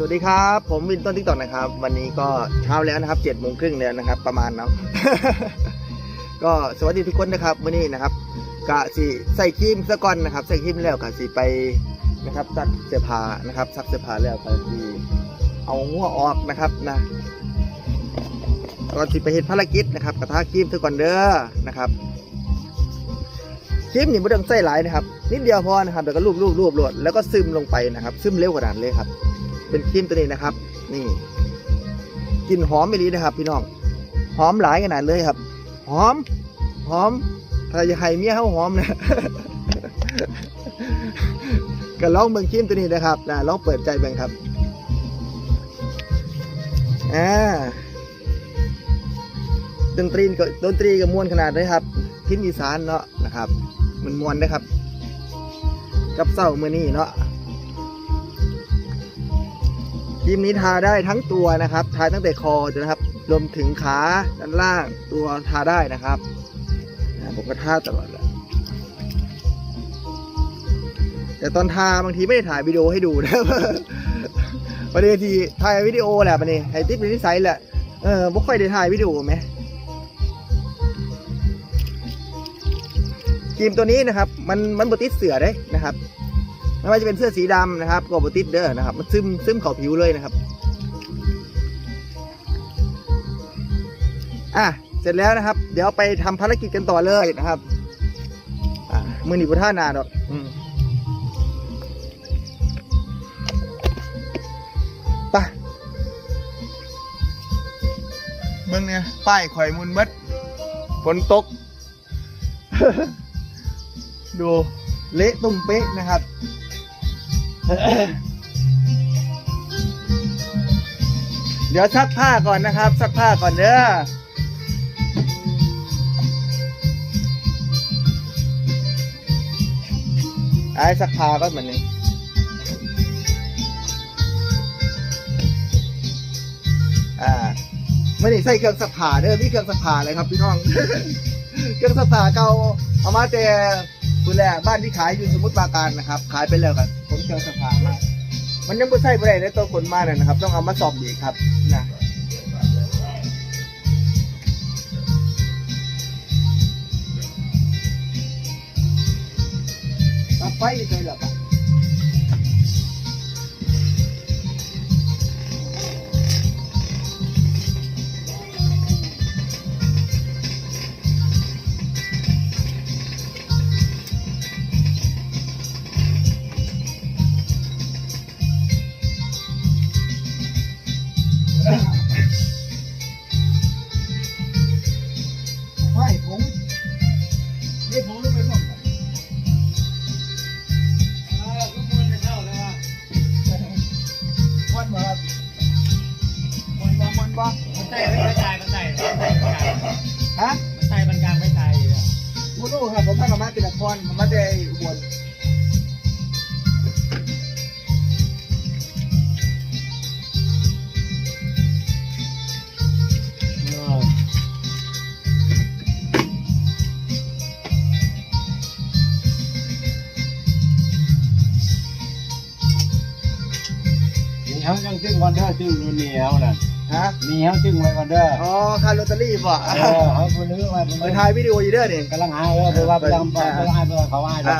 สวัสดีครับ ผมวินต้นทิกตอกนะครับ วันนี้ก็เช้าแล้วนะครับเจ็ดโมงครึ่งแล้วนะครับ ประมาณเนาะก็สวัสดีทุกคนนะครับวันนี้นะครับกะสีใส่ครีมซะก่อนนะครับ ใส่ครีมแล้วกะสีไปนะครับซักเสื้อผ้านะครับซักเสื้อผ้าแล้วกะสีเอาหัวออกนะครับนะก่อนสิไปเห็นภารกิจนะครับกระทาครีมซะก่อนเด้อนะครับครีมนี่ไม่ต้องใส่หลายนะครับ นิดเดียวพอนะครับแล้วก็รูปรูปรูปโหลดแล้วก็ซึมลงไปนะครับ ซึมเร็วกว่านั้นเลยครับ เป็นครีมตัวนี้นะครับ นี่กลิ่นหอมไม่ดีนะครับ พี่น้อง หอมหลายขนาดเลยครับ หอม หอมถ้าจะให้เมียเขาหอมนะก็ลองเบิ่งครีมตัวนี้นะครับนะลองเปิดใจเบิ่งครับอ่าดนตรีก็ดนตรีกับมวนขนาดเลยครับพินอีสานเนาะนะครับ มันมวนนะครับ กับเศร้าเมือนี้เนาะ ครีมนี้ทาได้ทั้งตัวนะครับ ทาตั้งแต่คอจนนะครับ รวมถึงขาด้านล่างตัวทาได้นะครับผมก็ทาตลอดแหละแต่ตอนทาบางทีไม่ได้ถ่ายวิดีโอให้ดูนะประเด็นทีถ่ายวิดีโอแหละประเด็นไอ้ติ๊บเป็นนิสัยแหละเออไม่ค่อยได้ถ่ายวิดีโอไหมครีมตัวนี้นะครับ มันมันบติดเสือได้นะครับ ไม่ว่าจะเป็นเสื้อสีดำนะครับก็บติดเด้อนะครับ มันซึมซึมเข้าผิวเลยนะครับ อะเสร็จแล้วนะครับ เดี๋ยวไปทำภารกิจกันต่อเลยนะครับอะมือหนีบท่านาดอกอืมไปเบิ้งเนี่ยป้ายข่อยมุนเบิดฝนตก ดู เละตุ้มเป๊ะนะครับ เดี๋ยวซักผ้าก่อนนะครับ ซักผ้าก่อนเด้อไอ้ซักผ้าก็เหมือนนี้อ่าไม่ได้ใส่เครื่องซักผ้าเด้อมีเครื่องซักผ้าเลยครับพี่น้อง เครื่องซักผ้าเก่าเอามาแต่คุณแหละบ้านที่ขายอยู่สมุทรปราการนะครับ ขายไปแล้วกัน ผมเครื่องซักผ้ามามันยังไม่ใช่ประเด็นในตัวคนมาเนี่ยนะครับ ต้องเอามาสอบอีกครับนะตัดไปอีกเลยเหรอ ฮะมันใส่มันกลางไม่ใส่เลยไม่รู้ครับผมมากับมาติละครผมมาแต่อุบลมีเฮาจังจึงก่อนเด้อจึงดูเหนียวน่ะ ฮะมีเฮาจึงไว้ก่อนเด้ออ๋อคาร์ลอตเตอรี่บ่เออเฮาบ่รู้ว่าไปถ่ายวิดีโออยู่เด้อนี่กำลังหาเออเพราะว่าไปทำไปให้เพื่อเขาให้อ่า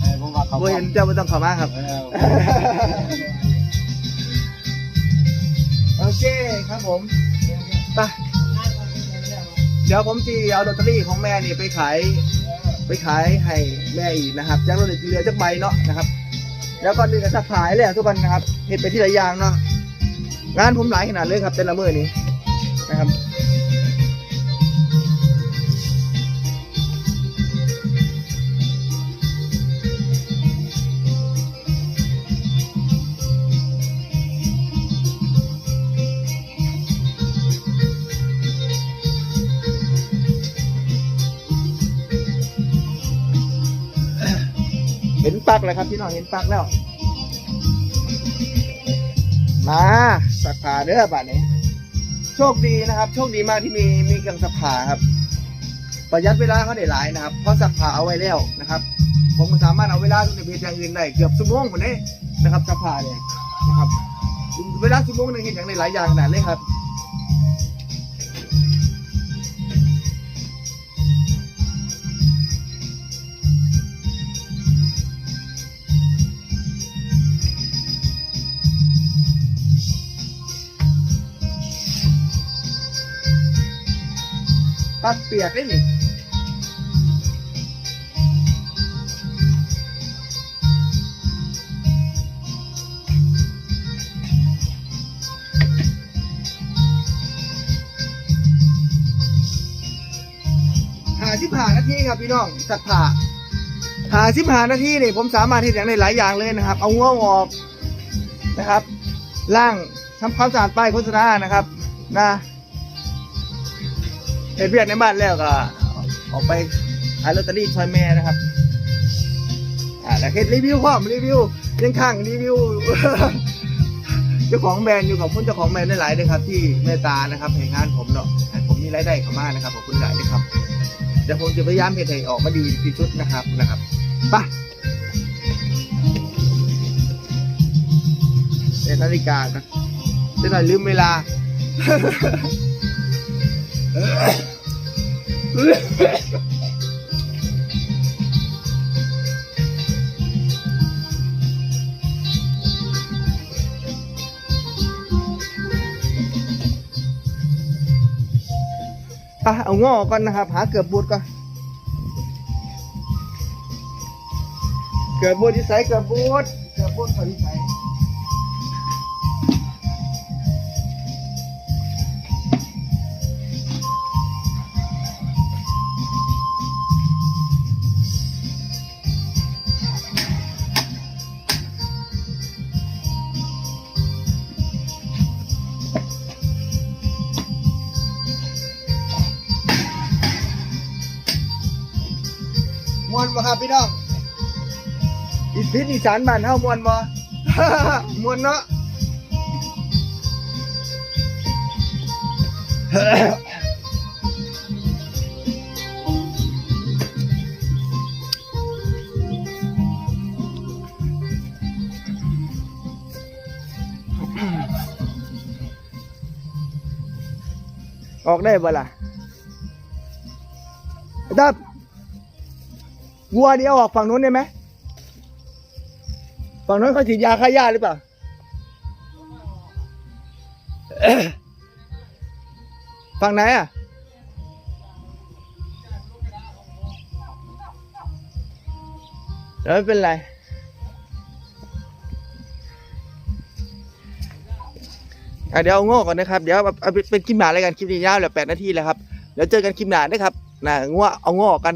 ให้เพราะว่าเขาๆบ่เห็นเจ้าไม่ต้องเข้ามาครับเออโอเคครับผมไปเดี๋ยวผมจีเอาลอตเตอรี่ของแม่นี่ไปขายไปขายให้แม่อีกนะครับจากรถเหลือจากใบเนาะนะครับ แล้วก็นี่ก็สักขายเลยทุกคนนะครับเห็นไปที่ละอย่างเนาะ งานผมหลายขนาดเลยครับแต่ละมือนี้นะครับเห็นปักเลยครับพี่น้องเห็นปักแล้ว มาสักผาเด้อบัดนี้ โชคดีนะครับ โชคดีมากที่มีมีเครื่องสักผาครับ ประหยัดเวลาเขาได้หลายนะครับเพราะสักผาเอาไว้แล้วนะครับ ผมสามารถเอาเวลาตรงนี้ไปทำอย่างอื่นได้เกือบชั่วโมงหมดเลยนะครับสักผาเนี่ยนะครับชั่วโมงหนึ่งเห็นอย่างในหลายอย่างขนาดเลยครับ ปักเปียกได้นี่หาสิบหานาทีครับพี่น้องสักผ่าหาสิบหานาทีนี่ผมสามารถที่จะได้หลายอย่างเลยนะครับ เอาง่วออกนะครับ ล่างทำความสะอาดป้ายโฆษณานะครับ นะ เห็นเพียกในบ้านแล้วก็ ออกไปขายลอตเตอรี่ชอยแม่นะครับ อ่าแล้วเฮ็ดรีวิวพร้อมรีวิวยังข้างรีวิวเจ้าของแบรนด์อยู่กับคุณเจ้าของแบรนด์ได้หลายเลยครับ ที่เมตตานะครับให้งานผมเนาะผมมีรายได้เข้ามานะครับขอบคุณหลายเลยครับเดี๋ยวผมจะพยายามเฮ็ดให้ออกมาดีที่สุดนะครับนะครับไปเอ็นาฬิกานะจะหน่อยลืมเวลา ไปเอางอก่อนนะครับ หาเกือบบูดก่อนเกือบบูดที่ใส่เกือบบูดเกือบบูดที่ใส่ มวนบ่ครับพี่น้องอีพิษอีสานบ้านเฮามวนบ่ มวนเนาะ ออกได้บ่ล่ะดับ วัวเดียวออกฝั่งนู้นได้ไหมฝั่งนู้นเขาฉีดยาฆ่าหญ้าหรือเปล่าฝั่งไหนอะแล้วไม่เป็นไรอะเดี๋ยวเอาง่ก่อนนะครับ เดี๋ยวเอาเป็นคลิปหนาอะไรกันคลิปนี้ยาวเหลือแปดนาทีแล้วครับเดี๋ยวเจอกันคลิปหนาด้ครับนะง่วเอาง่อกัน